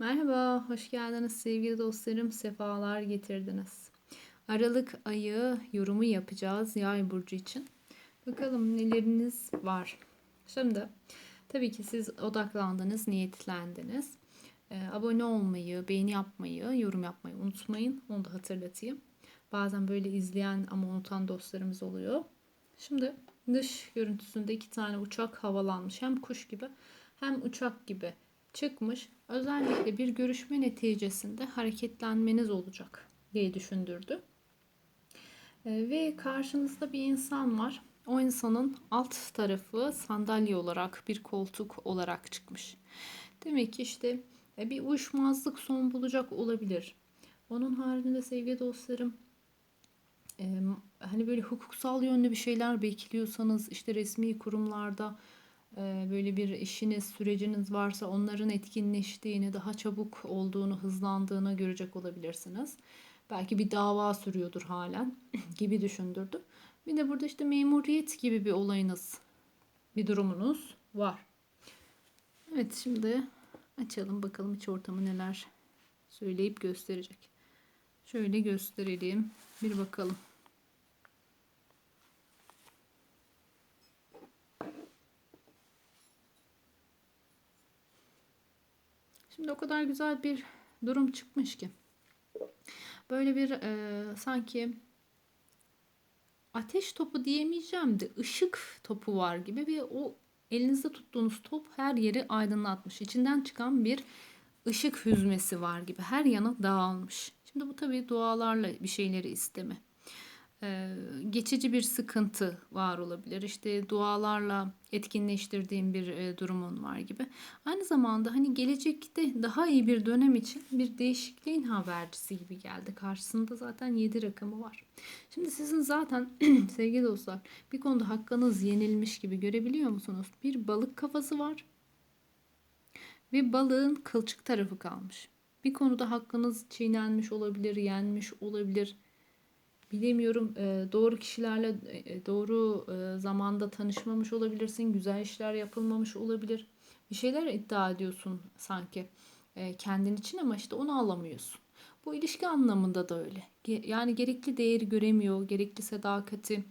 Merhaba, hoş geldiniz sevgili dostlarım. Sefalar getirdiniz. Aralık ayı yorumu yapacağız Yay burcu için. Bakalım neleriniz var. Şimdi tabii ki siz odaklandınız, niyetlendiniz. Ee, abone olmayı, beğeni yapmayı, yorum yapmayı unutmayın. Onu da hatırlatayım. Bazen böyle izleyen ama unutan dostlarımız oluyor. Şimdi dış görüntüsünde iki tane uçak havalanmış. Hem kuş gibi hem uçak gibi çıkmış. Özellikle bir görüşme neticesinde hareketlenmeniz olacak diye düşündürdü. E, ve karşınızda bir insan var. O insanın alt tarafı sandalye olarak bir koltuk olarak çıkmış. Demek ki işte e, bir uyuşmazlık son bulacak olabilir. Onun haricinde sevgili dostlarım hani böyle hukuksal yönlü bir şeyler bekliyorsanız işte resmi kurumlarda ee, böyle bir işiniz, süreciniz varsa onların etkinleştiğini, daha çabuk olduğunu, hızlandığını görecek olabilirsiniz. Belki bir dava sürüyordur halen gibi düşündürdü. Bir de burada işte memuriyet gibi bir olayınız, bir durumunuz var. Evet şimdi açalım bakalım iç ortamı neler söyleyip gösterecek. Şöyle gösterelim. Bir bakalım. Şimdi o kadar güzel bir durum çıkmış ki. Böyle bir e, sanki ateş topu diyemeyeceğim de ışık topu var gibi ve o elinizde tuttuğunuz top her yeri aydınlatmış. İçinden çıkan bir ışık hüzmesi var gibi. Her yana dağılmış. Şimdi bu tabii dualarla bir şeyleri isteme geçici bir sıkıntı var olabilir. İşte dualarla etkinleştirdiğim bir durumun var gibi. Aynı zamanda hani gelecekte daha iyi bir dönem için bir değişikliğin habercisi gibi geldi. Karşısında zaten 7 rakamı var. Şimdi sizin zaten sevgili dostlar bir konuda hakkınız yenilmiş gibi görebiliyor musunuz? Bir balık kafası var ve balığın kılçık tarafı kalmış. Bir konuda hakkınız çiğnenmiş olabilir, yenmiş olabilir bilemiyorum doğru kişilerle doğru zamanda tanışmamış olabilirsin. Güzel işler yapılmamış olabilir. Bir şeyler iddia ediyorsun sanki kendin için ama işte onu alamıyorsun. Bu ilişki anlamında da öyle. Yani gerekli değeri göremiyor, gerekli sadakati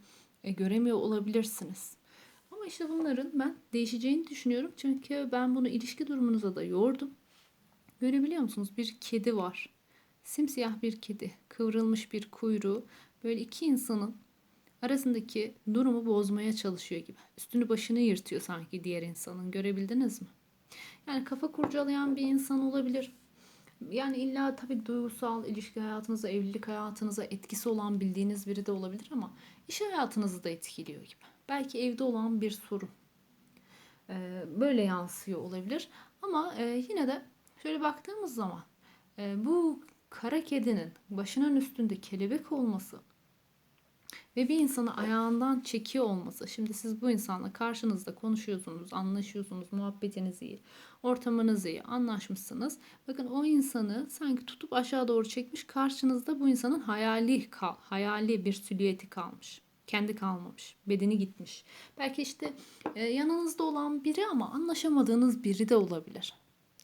göremiyor olabilirsiniz. Ama işte bunların ben değişeceğini düşünüyorum. Çünkü ben bunu ilişki durumunuza da yordum. Görebiliyor musunuz? Bir kedi var. Simsiyah bir kedi. Kıvrılmış bir kuyruğu böyle iki insanın arasındaki durumu bozmaya çalışıyor gibi. Üstünü başını yırtıyor sanki diğer insanın. Görebildiniz mi? Yani kafa kurcalayan bir insan olabilir. Yani illa tabii duygusal ilişki hayatınıza, evlilik hayatınıza etkisi olan bildiğiniz biri de olabilir ama iş hayatınızı da etkiliyor gibi. Belki evde olan bir sorun. Ee, böyle yansıyor olabilir. Ama e, yine de şöyle baktığımız zaman e, bu kara kedinin başının üstünde kelebek olması ve bir insanı ayağından çekiyor olması. Şimdi siz bu insanla karşınızda konuşuyorsunuz, anlaşıyorsunuz, muhabbetiniz iyi, ortamınız iyi, anlaşmışsınız. Bakın o insanı sanki tutup aşağı doğru çekmiş, karşınızda bu insanın hayali kal, hayali bir silüeti kalmış. Kendi kalmamış, bedeni gitmiş. Belki işte e, yanınızda olan biri ama anlaşamadığınız biri de olabilir.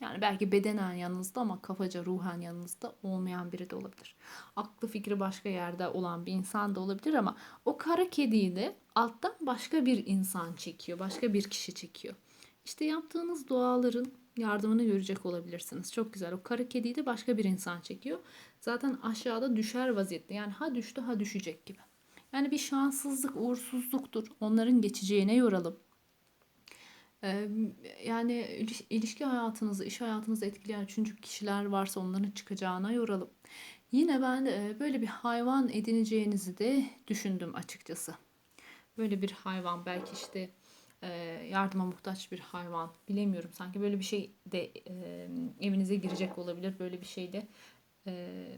Yani belki bedenen yanınızda ama kafaca ruhen yanınızda olmayan biri de olabilir. Aklı fikri başka yerde olan bir insan da olabilir ama o kara kediyi de alttan başka bir insan çekiyor. Başka bir kişi çekiyor. İşte yaptığınız duaların yardımını görecek olabilirsiniz. Çok güzel. O kara kediyi de başka bir insan çekiyor. Zaten aşağıda düşer vaziyette. Yani ha düştü ha düşecek gibi. Yani bir şanssızlık, uğursuzluktur. Onların geçeceğine yoralım yani ilişki hayatınızı, iş hayatınızı etkileyen üçüncü kişiler varsa onların çıkacağına yoralım. Yine ben böyle bir hayvan edineceğinizi de düşündüm açıkçası. Böyle bir hayvan belki işte yardıma muhtaç bir hayvan bilemiyorum sanki böyle bir şey de evinize girecek olabilir böyle bir şeyle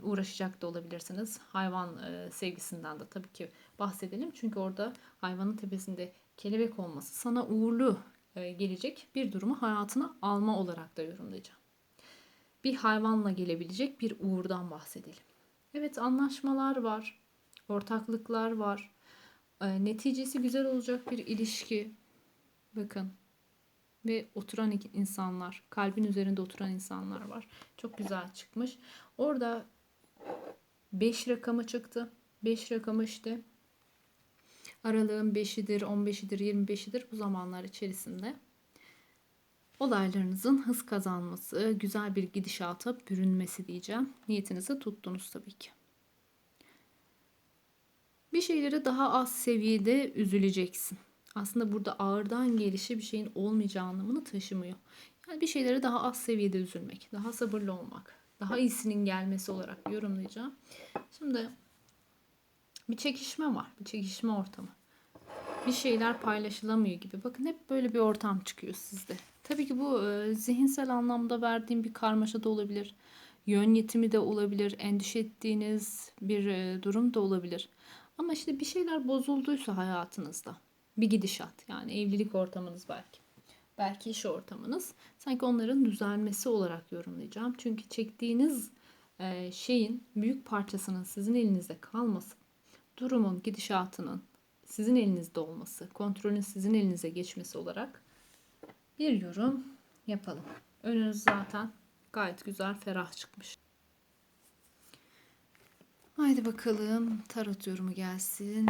uğraşacak da olabilirsiniz. Hayvan sevgisinden de tabii ki bahsedelim. Çünkü orada hayvanın tepesinde kelebek olması sana uğurlu gelecek bir durumu hayatına alma olarak da yorumlayacağım. Bir hayvanla gelebilecek bir uğurdan bahsedelim. Evet anlaşmalar var, ortaklıklar var. E, neticesi güzel olacak bir ilişki. Bakın ve oturan insanlar, kalbin üzerinde oturan insanlar var. Çok güzel çıkmış. Orada 5 rakamı çıktı. 5 rakamı işte aralığın 5'idir, 15'idir, 25'idir bu zamanlar içerisinde olaylarınızın hız kazanması, güzel bir gidişata bürünmesi diyeceğim. Niyetinizi tuttunuz tabii ki. Bir şeylere daha az seviyede üzüleceksin. Aslında burada ağırdan gelişi bir şeyin olmayacağı anlamını taşımıyor. Yani bir şeylere daha az seviyede üzülmek, daha sabırlı olmak, daha iyisinin gelmesi olarak yorumlayacağım. Şimdi bir çekişme var, bir çekişme ortamı. Bir şeyler paylaşılamıyor gibi. Bakın hep böyle bir ortam çıkıyor sizde. Tabii ki bu e, zihinsel anlamda verdiğim bir karmaşa da olabilir. Yön yetimi de olabilir. Endişe ettiğiniz bir e, durum da olabilir. Ama işte bir şeyler bozulduysa hayatınızda bir gidişat yani evlilik ortamınız belki. Belki iş ortamınız. Sanki onların düzelmesi olarak yorumlayacağım. Çünkü çektiğiniz e, şeyin büyük parçasının sizin elinizde kalması, durumun, gidişatının sizin elinizde olması, kontrolün sizin elinize geçmesi olarak bir yorum yapalım. Önünüz zaten gayet güzel, ferah çıkmış. Haydi bakalım tarot yorumu gelsin.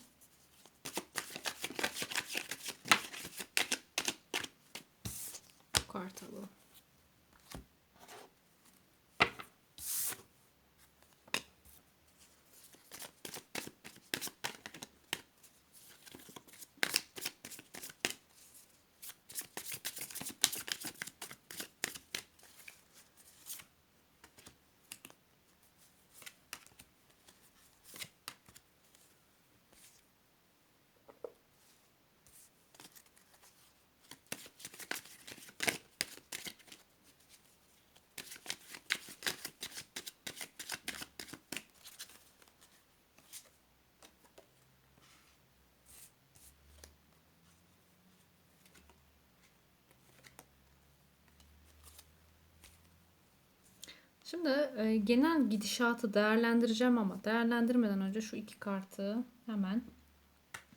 Şimdi e, genel gidişatı değerlendireceğim ama değerlendirmeden önce şu iki kartı hemen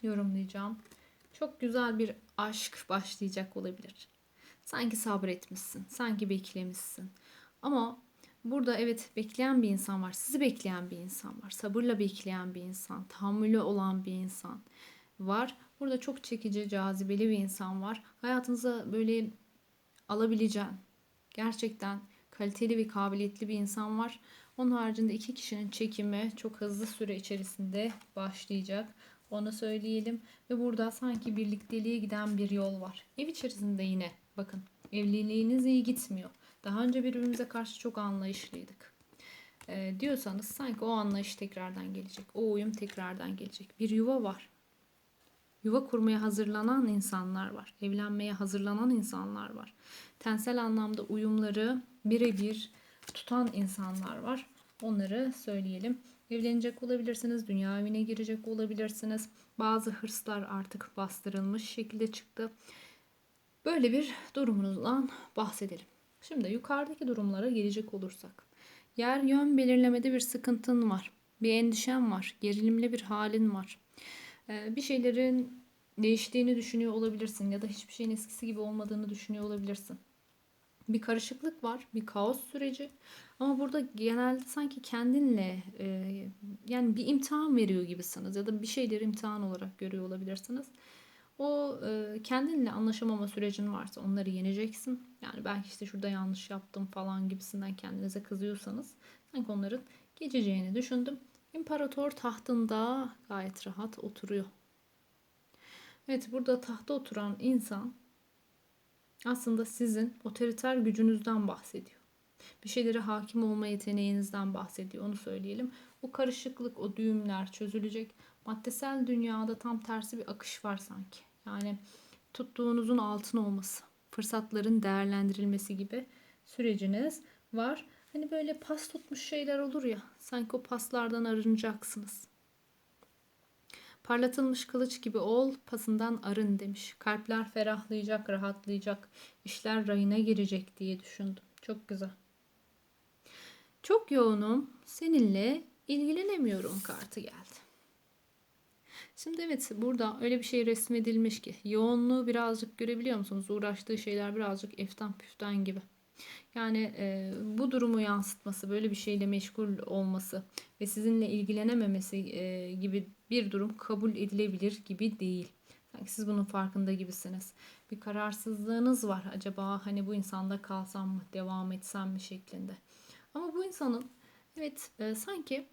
yorumlayacağım. Çok güzel bir aşk başlayacak olabilir. Sanki sabretmişsin, sanki beklemişsin. Ama burada evet bekleyen bir insan var, sizi bekleyen bir insan var, sabırla bekleyen bir insan, tahammülü olan bir insan var. Burada çok çekici, cazibeli bir insan var. Hayatınıza böyle alabileceğin, gerçekten kaliteli ve kabiliyetli bir insan var. Onun haricinde iki kişinin çekimi çok hızlı süre içerisinde başlayacak. Onu söyleyelim. Ve burada sanki birlikteliğe giden bir yol var. Ev içerisinde yine bakın evliliğiniz iyi gitmiyor. Daha önce birbirimize karşı çok anlayışlıydık. Ee, diyorsanız sanki o anlayış tekrardan gelecek. O uyum tekrardan gelecek. Bir yuva var. Yuva kurmaya hazırlanan insanlar var. Evlenmeye hazırlanan insanlar var. Tensel anlamda uyumları birebir tutan insanlar var. Onları söyleyelim. Evlenecek olabilirsiniz, dünya evine girecek olabilirsiniz. Bazı hırslar artık bastırılmış şekilde çıktı. Böyle bir durumunuzdan bahsedelim. Şimdi yukarıdaki durumlara gelecek olursak. Yer yön belirlemede bir sıkıntın var. Bir endişen var. Gerilimli bir halin var. Ee, bir şeylerin değiştiğini düşünüyor olabilirsin ya da hiçbir şeyin eskisi gibi olmadığını düşünüyor olabilirsin. Bir karışıklık var, bir kaos süreci. Ama burada genelde sanki kendinle e, yani bir imtihan veriyor gibisiniz ya da bir şeyleri imtihan olarak görüyor olabilirsiniz. O e, kendinle anlaşamama sürecin varsa onları yeneceksin. Yani belki işte şurada yanlış yaptım falan gibisinden kendinize kızıyorsanız sanki onların geçeceğini düşündüm. İmparator tahtında gayet rahat oturuyor. Evet burada tahta oturan insan aslında sizin otoriter gücünüzden bahsediyor. Bir şeylere hakim olma yeteneğinizden bahsediyor. Onu söyleyelim. O karışıklık, o düğümler çözülecek. Maddesel dünyada tam tersi bir akış var sanki. Yani tuttuğunuzun altın olması, fırsatların değerlendirilmesi gibi süreciniz var. Hani böyle pas tutmuş şeyler olur ya. Sanki o paslardan arınacaksınız. Parlatılmış kılıç gibi ol, pasından arın demiş. Kalpler ferahlayacak, rahatlayacak, işler rayına girecek diye düşündüm. Çok güzel. Çok yoğunum, seninle ilgilenemiyorum kartı geldi. Şimdi evet burada öyle bir şey resmedilmiş ki yoğunluğu birazcık görebiliyor musunuz? Uğraştığı şeyler birazcık eften püften gibi. Yani e, bu durumu yansıtması, böyle bir şeyle meşgul olması ve sizinle ilgilenememesi e, gibi bir durum kabul edilebilir gibi değil. Sanki siz bunun farkında gibisiniz. Bir kararsızlığınız var. Acaba hani bu insanda kalsam mı, devam etsem mi şeklinde. Ama bu insanın evet e, sanki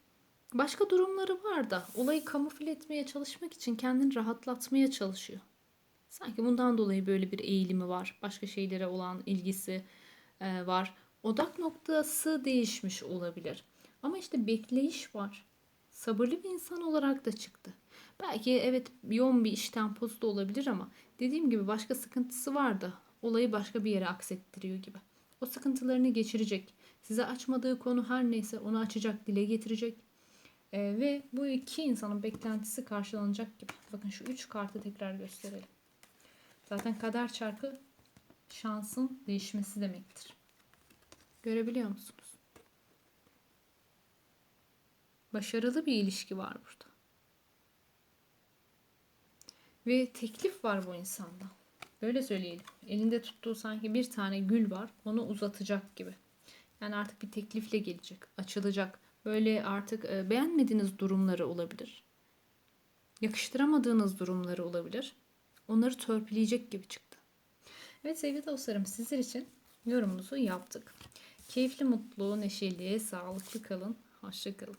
başka durumları var da olayı kamufle etmeye çalışmak için kendini rahatlatmaya çalışıyor. Sanki bundan dolayı böyle bir eğilimi var. Başka şeylere olan ilgisi var. Odak noktası değişmiş olabilir. Ama işte bekleyiş var. Sabırlı bir insan olarak da çıktı. Belki evet yoğun bir iş temposu da olabilir ama dediğim gibi başka sıkıntısı var da olayı başka bir yere aksettiriyor gibi. O sıkıntılarını geçirecek. Size açmadığı konu her neyse onu açacak, dile getirecek. Ee, ve bu iki insanın beklentisi karşılanacak gibi. Bakın şu üç kartı tekrar gösterelim. Zaten kader çarkı şansın değişmesi demektir. Görebiliyor musunuz? Başarılı bir ilişki var burada. Ve teklif var bu insanda. Böyle söyleyelim. Elinde tuttuğu sanki bir tane gül var. Onu uzatacak gibi. Yani artık bir teklifle gelecek. Açılacak. Böyle artık e, beğenmediğiniz durumları olabilir. Yakıştıramadığınız durumları olabilir. Onları törpüleyecek gibi çıktı. Evet sevgili dostlarım sizler için yorumunuzu yaptık. Keyifli, mutlu, neşeli, sağlıklı kalın. Hoşça kalın.